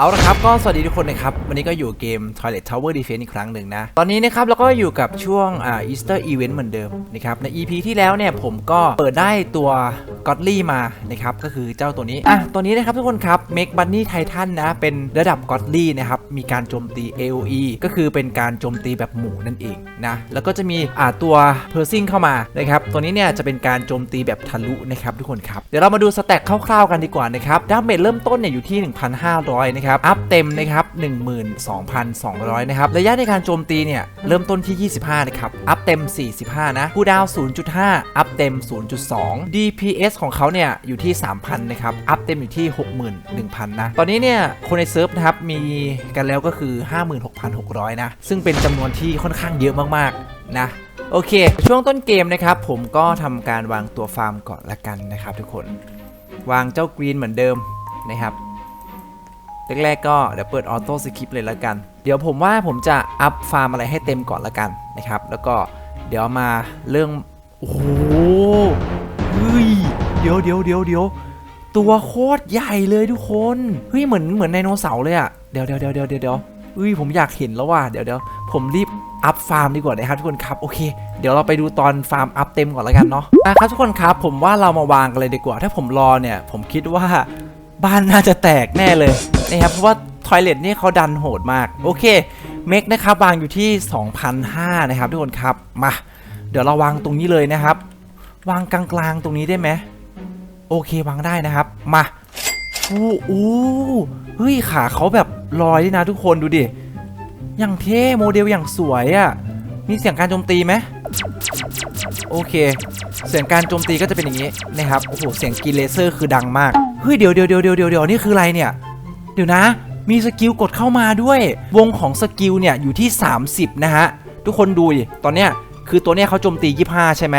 เอาละครับก็สวัสดีทุกคนนะครับ วันนี้ก็อยู่เกม Toilet Tower Defense อีกครั้งหนึ่งนะ ตอนนี้นะครับเราก็อยู่กับช่วงอ่า Easter Event เหมือนเดิมนะครับ ใน EP ที่แล้วเนี่ยผมก็เปิดได้ตัว Godly มานะครับ ก็คือเจ้าตัวนี้ อะ ตัวนี้นะครับทุกคนครับ Make Bunny Titan นะ เป็นระดับ Godly นะครับ มีการโจมตี AOE ก็คือเป็นการโจมตีแบบหมู่นั่นเองนะ แล้วก็จะมีอ่าตัว Piercing เข้ามานะครับ ตัวนี้เนี่ยจะเป็นการโจมตีแบบทะลุนะครับทุกคนครับ เดี๋ยวเรามาดูสแต็กคร่าวๆกันดีกว่านะครับดาเมจเริ่มต้นเนี่ยอยู่ที่ 1,500นะครับอัพเต็มนะครับ 12,200 นะครับ ระยะในการโจมตีเนี่ย เริ่มต้นที่ 25 นะครับ อัพเต็ม 45 นะคูดาว 0.5 อัพเต็ม 0.2 DPS ของเขาเนี่ย อยู่ที่ 3,000 นะครับ อัพเต็มอยู่ที่ 61,000 นะ ตอนนี้เนี่ย คนในเซิร์ฟนะครับ มีกันแล้วก็คือ 56,600 นะ ซึ่งเป็นจำนวนที่ค่อนข้างเยอะมากๆ นะโอเค ช่วงต้นเกมนะครับ ผมก็ทำการวางตัวฟาร์มก่อนละกันนะครับทุกคน วางเจ้ากรีนเหมือนเดิมนะครับ แรกๆก็เดี๋ยวเปิดออโต้สคริปเลยละกัน เดี๋ยวผมว่าผมจะอัพฟาร์มอะไรให้เต็มก่อนละกันนะครับ แล้วก็เดี๋ยวมาเรื่อง โอ้โหเฮ้ยเดี๋ยวเดี๋ยวเดี๋ยวเดี๋ยวตัวโคตรใหญ่เลยทุกคน เฮ้ยเหมือนเหมือนไดโนเสาร์เลยอะเดี๋ยวเดี๋ยวเดี๋ยวเดี๋ยวเดี๋ยวเฮ้ยผมอยากเห็นแล้วว่ะเดี๋ยวเดี๋ยวผมรีบอัพฟาร์มดีกว่านะครับทุกคนครับโอเค เดี๋ยวเราไปดูตอนฟาร์มอัพเต็มก่อนละกันเนาะอะครับทุกคนครับผมว่าเรามาวางกันเลยดีกว่า ถ้าผมรอเนี่ยผมคิดว่า บ้านน่าจะแตกแน่เลยนะครับเพราะว่าทอยเลทนี่เขาดันโหดมาก โอเคเมกนะครับวางอยู่ที่2,500นะครับทุกคนครับมาเดี๋ยวเราวางตรงนี้เลยนะครับ วางกลางๆตรงนี้ได้ไหมโอเควางได้นะครับ มาอู้อู้เฮ้ยขาเขาแบบลอยด้วยนะทุกคนดูดิอย่างเท่โมเดลอย่างสวยอะ่ะมีเสียงการโจมตีไหมโอเค เสียงการโจมตีก็จะเป็นอย่างนี้นะครับโอ้โหเสียงกีเลเซอร์คือดังมากเฮ้ยเดี๋ยวเดี๋ยวเดี๋ยวเดี๋ยวเดี๋ยวเดี๋ยวนี่คืออะไรเนี่ยเดี๋ยวนะ มีสกิลกดเข้ามาด้วย วงของสกิลเนี่ยอยู่ที่ 30 นะฮะ ทุกคนดูดิตอนเนี้ยคือตัวเนี้ยเขาโจมตี 25 ใช่ไหม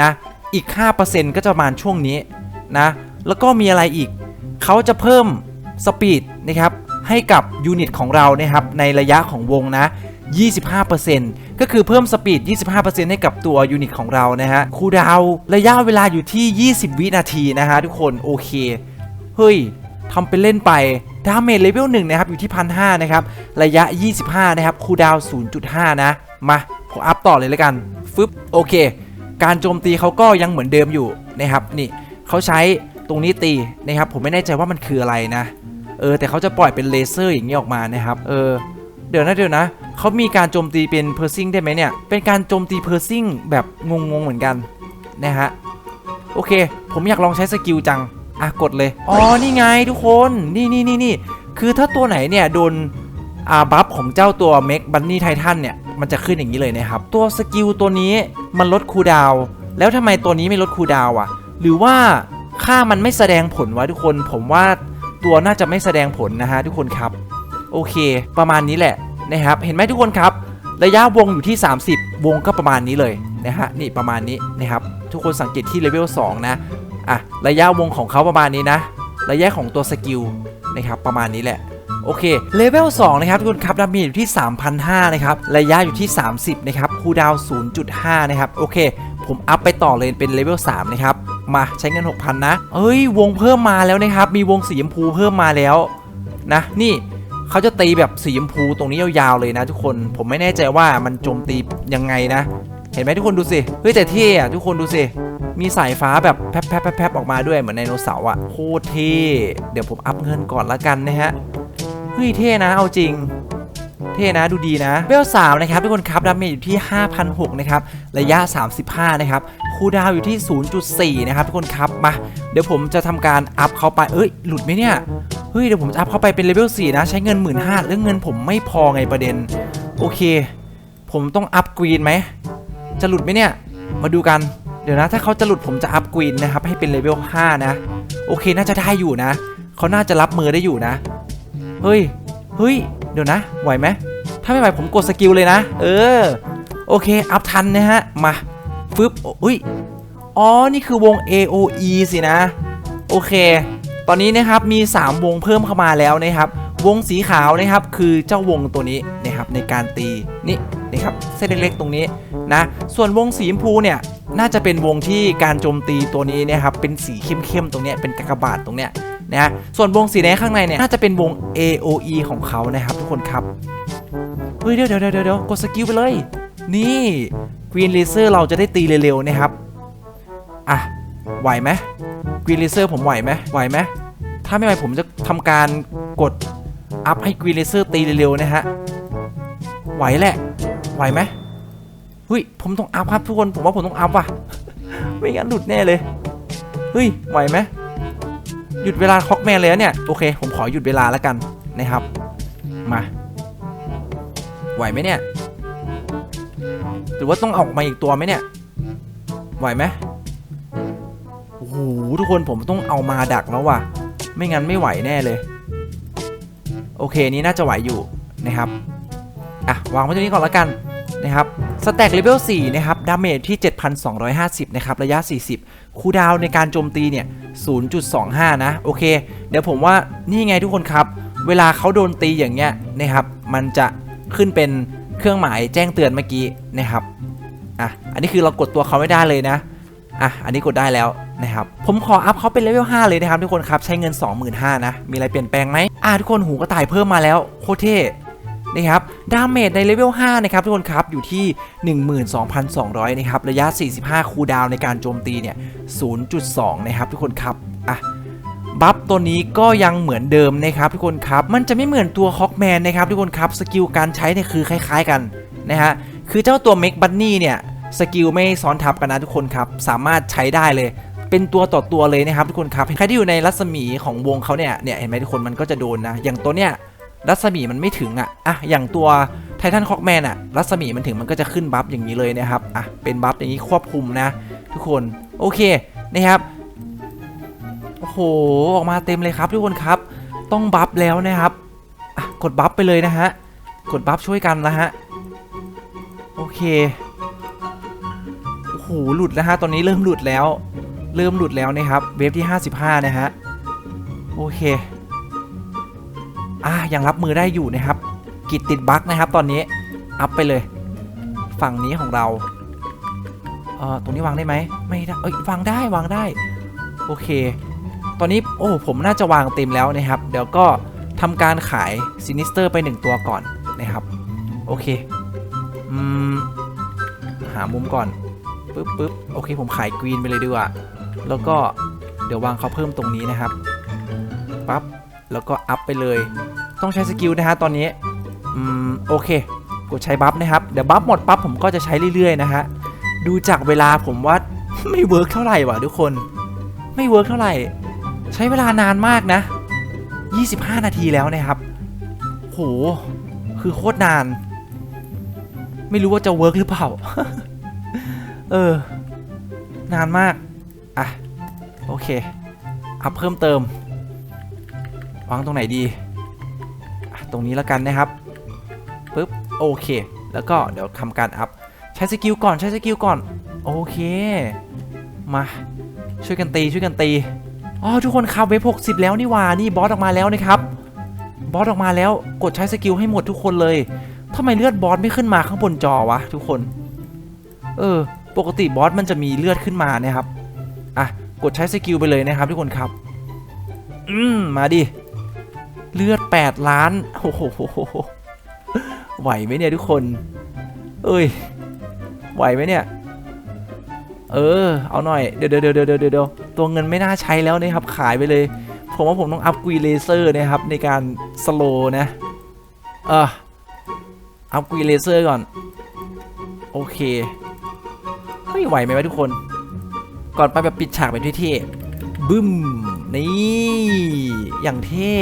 นะอีก 5%ก็จะประมาณช่วงนี้นะแล้วก็มีอะไรอีก เขาจะเพิ่มสปีดนะครับให้กับยูนิตของเรานะครับในระยะของวงนะ 25%ก็คือเพิ่มสปีด 25%ให้กับตัวยูนิตของเรานะฮะคูดาวระยะเวลาอยู่ที่ 20 วินาทีนะฮะทุกคนโอเค เฮ้ยทำเป็นเล่นไปดาเมจเลเวล1นะครับ อยู่ที่1,500นะครับ ระยะ 25 นะครับ คูดาวน์0.5 นะ มาผมอัพต่อเลยแล้วกันฟึบโอเค การโจมตีเขาก็ยังเหมือนเดิมอยู่นะครับ นี่เขาใช้ตรงนี้ตีนะครับ ผมไม่แน่ใจว่ามันคืออะไรนะ เออ แต่เขาจะปล่อยเป็นเลเซอร์อย่างนี้ออกมานะครับ เออ เดี๋ยวนะเดี๋ยวนะ เขามีการโจมตีเป็นเพอร์ซิงได้ไหมเนี่ย เป็นการโจมตีเพอร์ซิงแบบงงๆเหมือนกันนะฮะ โอเค ผมอยากลองใช้สกิลจัง อะกดเลย อ๋อ นี่ไงทุกคน นี่นี่นี่นี่ คือถ้าตัวไหนเนี่ยโดนอาบัฟของเจ้าตัวเมกบันนี่ไททันเนี่ย มันจะขึ้นอย่างนี้เลยนะครับ ตัวสกิลตัวนี้มันลดคูดาว แล้วทำไมตัวนี้ไม่ลดคูดาวอะ หรือว่าค่ามันไม่แสดงผลวะทุกคน ผมว่าตัวน่าจะไม่แสดงผลนะฮะทุกคนครับ โอเค ประมาณนี้แหละนะครับ เห็นไหมทุกคนครับ ระยะวงอยู่ที่ 30 วงก็ประมาณนี้เลยนะฮะ นี่ประมาณนี้นะครับ ทุกคนสังเกตที่เลเวล2นะ อะระยะวงของเขาประมาณนี้นะ ระยะของตัวสกิลนะครับประมาณนี้แหละโอเคเลเวล2นะครับทุกคนครับดาเมจอยู่ที่ 3,500นะครับระยะอยู่ที่ 30นะครับคูดาวน์0.5 นะครับโอเค ผมอัพไปต่อเลยเป็นเลเวล3นะครับมาใช้เงิน 6,000 นะเอ้ยวงเพิ่มมาแล้วนะครับมีวงสีชมพูเพิ่มมาแล้วนะนี่เขาจะตีแบบสีชมพูตรงนี้ยาวๆเลยนะ ทุกคนผมไม่แน่ใจว่ามันโจมตียังไงนะ เห็นไหมทุกคนดูสิเฮ้ยแต่เท่อะทุกคนดูสิ มีสายฟ้าแบบแพบๆๆๆออกมาด้วยเหมือนไดโนเสาร์อะโคตรเท่เดี๋ยวผมอัพเงินก่อนละกันนะฮะเฮ้ยเท่นะเอาจริงเท่นะดูดีนะเวลสามนะครับทุกคนครับดาเมจอยู่ที่5,600นะครับระยะ 35 นะครับคูดาวอยู่ที่ 0.4 นะครับทุกคนครับมาเดี๋ยวผมจะทำการอัพเขาไปเอ้ยหลุดไหมเนี่ยเฮ้ยเดี๋ยวผมจะอัพเข้าไปเป็นเลเวล4นะใช้เงิน 1 5ื่นเรื่องเงินผมไม่พอไงประเด็น โอเค ผมต้องอัพกรีนไหมจะหลุดไหมเนี่ยมาดูกัน เดี๋ยวนะถ้าเขาจะหลุดผมจะอัพกรีนนะครับให้เป็นเลเวล5นะ โอเคน่าจะได้อยู่นะ เขาน่าจะรับมือได้อยู่นะ เฮ้ย เฮ้ย เดี๋ยวนะ ไหวไหม ถ้าไม่ไหวผมกดสกิลเลยนะ เออ โอเค อัพทันนะฮะ มา ฟึบอุ้ย อ๋อ นี่คือวง AOE สินะ โอเค ตอนนี้นะครับมี 3 วงเพิ่มเข้ามาแล้วนะครับ วงสีขาวนะครับคือเจ้าวงตัวนี้นะครับในการตี นี่นะครับเส้นเล็กๆตรงนี้นะ ส่วนวงสีชมพูเนี่ย น่าจะเป็นวงที่การโจมตีตัวนี้นะครับเป็นสีเข้มๆตรงเนี้ยเป็นกากบาทตรงเนี้ยนะฮะส่วนวงสีแดงข้างในเนี่ยน่าจะเป็นวง AOE ของเขานะครับทุกคนครับเฮ้ยเดี๋ยวเดี๋ยวเดี๋ยวกดสกิลไปเลย นี่ Green Laser เราจะได้ตีเร็วๆนะครับอะไหวไหม Green Laser ผมไหวไหมไหวไหมถ้าไม่ไหวผมจะทำการกดอัพให้ Green Laser ตีเร็วๆนะฮะไหวแหละไหวไหม เฮ้ยผมต้องอัพครับทุกคนผมว่าผมต้องอัพว่ะ ไม่งั้นหลุดแน่เลยเฮ้ยไหวไหมหยุดเวลาคล็อกแมนเลยนะเนี่ยโอเค ผมขอหยุดเวลาแล้วกันนะครับ มาไหวไหมเนี่ย หรือว่าต้องออกมาอีกตัวไหมเนี่ย ไหวไหมโอ้โหทุกคนผมต้องเอามาดักแล้วว่ะ ไม่งั้นไม่ไหวแน่เลย โอเคนี้น่าจะไหวอยู่นะครับ อะ วางไว้ตรงนี้ก่อนแล้วกัน นะครับสแต็กเลเวล4นะครับดาเมจที่ 7,250 นะครับ ระยะ 40 คูดาวในการโจมตีเนี่ย 0.25 นะ โอเค เดี๋ยวผมว่านี่ไงทุกคนครับ เวลาเขาโดนตีอย่างเงี้ยนะครับ มันจะขึ้นเป็นเครื่องหมายแจ้งเตือนเมื่อกี้นะครับ อะ อันนี้คือเรากดตัวเขาไม่ได้เลยนะ อะ อันนี้กดได้แล้วนะครับ ผมขออัพเขาเป็นเลเวล 5 เลยนะครับทุกคนครับ ใช้เงิน 25,000นะ มีอะไรเปลี่ยนแปลงไหมอะทุกคนหูกระต่ายเพิ่มมาแล้ว โคตรเท่ นะครับดาเมจในเลเวล5นะครับทุกคนครับอยู่ที่ 12,200นะครับระยะ 45 คูดาวในการโจมตีเนี่ย 0.2 นะครับทุกคนครับอะบัฟตัวนี้ก็ยังเหมือนเดิมนะครับทุกคนครับ มันจะไม่เหมือนตัวฮอกแมนนะครับทุกคนครับสกิลการใช้เนี่ยคือคล้าย ๆกันนะฮะคือเจ้าตัวเมกบันนี่เนี่ยสกิลไม่ซ้อนทับกันนะทุกคนครับ สามารถใช้ได้เลย เป็นตัวต่อตัวเลยนะครับทุกคนครับใครที่อยู่ในรัศมีของวงเขาเนี่ยเนี่ยเห็นไหมทุกคนมันก็จะโดนนะอย่างตัวเนี่ย รัศมีมันไม่ถึงอะอะอย่างตัวไททันคอกแมนอะรัศมีมันถึงมันก็จะขึ้นบัฟอย่างนี้เลยนะครับอะเป็นบัฟอย่างนี้ควบคุมนะ ทุกคนโอเคนะครับโอ้โหออกมาเต็มเลยครับทุกคนครับ ต้องบัฟแล้วนะครับอะกดบัฟไปเลยนะฮะกดบัฟช่วยกันนะฮะโอเคโอ้โหหลุดแล้วฮะตอนนี้เริ่มหลุดแล้ว เริ่มหลุดแล้วนะครับเวฟที่ 55 นะฮะโอเค อะยังรับมือได้อยู่นะครับ กิดติดบั๊กนะครับ ตอนนี้อัพไปเลย ฝั่งนี้ของเราเอ่อตรงนี้วางได้ไหมไม่ได้เอ้ยวางได้วางได้ โอเค ตอนนี้โอ้ผมน่าจะวางเต็มแล้วนะครับ เดี๋ยวก็ทำการขายซินิสเตอร์ไป 1 ตัวก่อนนะครับ โอเคอืมหามุมก่อนปึ๊บปึ๊บโอเค ผมขายกรีนไปเลยดีกว่า แล้วก็เดี๋ยววางเขาเพิ่มตรงนี้นะครับปั๊บ แล้วก็อัพไปเลย ต้องใช้สกิลนะฮะตอนนี้อืมโอเคกดใช้บัฟนะครับเดี๋ยวบัฟหมดปั๊บผมก็จะใช้เรื่อยๆนะฮะดูจากเวลาผมว่าไม่เวิร์กเท่าไหร่ว่ะทุกคน ไม่เวิร์กเท่าไหร่ ใช้เวลานานมากนะ 25 นาทีแล้วนะครับโหคือโคตรนาน ไม่รู้ว่าจะเวิร์กหรือเปล่า เออ นานมาก อะ โอเค อัพเพิ่มเติม วางตรงไหนดีตรงนี้แล้วกันนะครับปึ๊บโอเค แล้วก็เดี๋ยวทำการอัพใช้สกิลก่อนใช้สกิลก่อนโอเค มาช่วยกันตีช่วยกันตีอ๋อทุกคนครับเวฟ60แล้วนี่ว่านี่บอสออกมาแล้วนะครับบอสออกมาแล้วกดใช้สกิลให้หมดทุกคนเลยทำไมเลือดบอสไม่ขึ้นมาข้างบนจอวะทุกคน เออ ปกติบอสมันจะมีเลือดขึ้นมานะครับ อะ กดใช้สกิลไปเลยนะครับทุกคนครับ อืม มาดิ เลือด 8 ล้านโอ้โหไหวไหมเนี่ยทุกคน เอ้ย ไหวไหมเนี่ย เออ เอาหน่อย เดี๋ยวเดี๋ยวเดี๋ยวเดี๋ยวเดี๋ยวตัวเงินไม่น่าใช้แล้วนะครับ ขายไปเลย ผมว่าผมต้องอัพกีเลเซอร์นะครับ ในการสโลนะ เอออัพกีเลเซอร์ก่อน โอเคไม่ไหวไหมวะทุกคน ก่อนไปแบบปิดฉากแบบเท่ๆบึ้ม นี่ อย่างเท่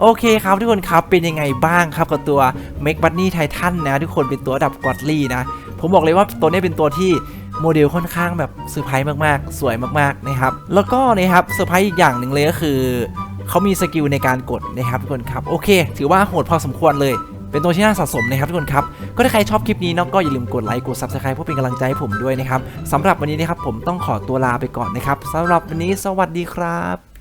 โอเคครับทุกคนครับเป็นยังไงบ้างครับกับตัว Make Bunny Titan นะทุกคนเป็นตัวดับกอดลี่นะ ผมบอกเลยว่าตัวนี้เป็นตัวที่โมเดลค่อนข้างแบบเซอร์ไพรส์มากๆ สวยมากๆนะครับ แล้วก็นะครับเซอร์ไพรส์อีกอย่างหนึ่งเลยก็คือเขามีสกิลในการกดนะครับทุกคนครับโอเค ถือว่าโหดพอสมควรเลยเป็นตัวที่น่าสะสมนะครับทุกคนครับ ก็ถ้าใครชอบคลิปนี้เนาะก็อย่าลืมกดไลค์กด subscribe เพื่อเป็นกำลังใจให้ผมด้วยนะครับสำหรับวันนี้นะครับผมต้องขอตัวลาไปก่อนนะครับสำหรับวันนี้สวัสดีครับ